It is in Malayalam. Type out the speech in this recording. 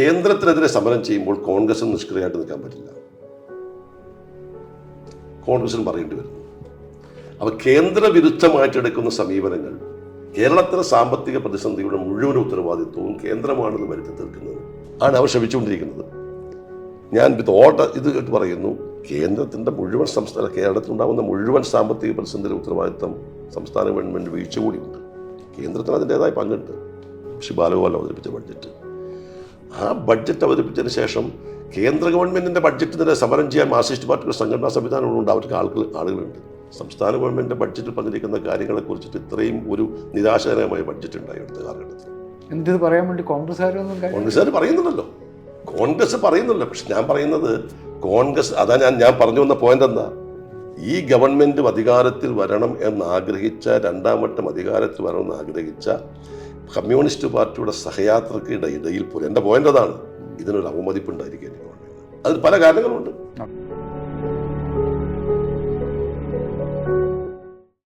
കേന്ദ്രത്തിനെതിരെ സമരം ചെയ്യുമ്പോൾ കോൺഗ്രസ് നിഷ്ക്രിയമായിട്ട് നിൽക്കാൻ പറ്റില്ല. കോൺഗ്രസിന് പറയേണ്ടി വരുന്നു അപ്പോൾ കേന്ദ്ര വിരുദ്ധമായിട്ടെടുക്കുന്ന സമീപനങ്ങൾ കേരളത്തിലെ സാമ്പത്തിക പ്രതിസന്ധിയുടെ മുഴുവൻ ഉത്തരവാദിത്വവും കേന്ദ്രമാണെന്ന് വരുത്തി തീർക്കുന്നത് ആണ് അവർ ശ്രമിച്ചുകൊണ്ടിരിക്കുന്നത്. ഞാൻ ഇത് ഓട്ട ഇത് കേട്ട് പറയുന്നു കേന്ദ്രത്തിന്റെ മുഴുവൻ സംസ്ഥാന കേരളത്തിലുണ്ടാകുന്ന മുഴുവൻ സാമ്പത്തിക പ്രതിസന്ധിയുടെ ഉത്തരവാദിത്വം സംസ്ഥാന ഗവൺമെന്റ് വീഴ്ച കൂടിയുണ്ട്. കേന്ദ്രത്തിന് അതിന്റെതായ പങ്കുണ്ട്. ബാലഗോപാൽ അവതരിപ്പിച്ച ബഡ്ജറ്റ്. ആ ബഡ്ജറ്റ് അവതരിപ്പിച്ചതിന് ശേഷം കേന്ദ്ര ഗവൺമെന്റിന്റെ തന്നെ സമരം ചെയ്യാൻ മാർസിസ്റ്റ് പാർട്ടിയുടെ സംഘടനാ സംവിധാനങ്ങളുണ്ട് അവർക്ക് ആളുകൾ ആളുകളുണ്ട്. സംസ്ഥാന ഗവൺമെന്റിന്റെ ബഡ്ജറ്റിൽ പറഞ്ഞിരിക്കുന്ന കാര്യങ്ങളെക്കുറിച്ചിട്ട് ഇത്രയും ഒരു നിരാശകരമായ ബഡ്ജറ്റ് ഉണ്ടായി അടുത്ത കാലഘട്ടത്തിൽ. എന്തിത് പറയാൻ വേണ്ടി കോൺഗ്രസ്സുകാരൊന്നും കാര്യം കോൺഗ്രസ്സുകാർ പറയുന്നുണ്ടല്ലോ. കോൺഗ്രസ് പറയുന്നുണ്ടല്ലോ. പക്ഷെ ഞാൻ പറയുന്നത് കോൺഗ്രസ് അതാ ഞാൻ ഞാൻ പറഞ്ഞു വന്ന പോയിന്റ് എന്താ? ഈ ഗവൺമെന്റ് അധികാരത്തിൽ വരണം എന്നാഗ്രഹിച്ച രണ്ടാം വട്ടം അധികാരത്തിൽ വരണമെന്ന് ആഗ്രഹിച്ച കമ്മ്യൂണിസ്റ്റ് പാർട്ടിയുടെ സഹയാത്രയ്ക്കിടെ ഇടയിൽ പോലും. എന്റെ പോയിന്റ് അതാണ്. ഇതിനൊരു അവമതിപ്പുണ്ടായിരിക്കും. അതിന് പല കാരണങ്ങളുണ്ട്.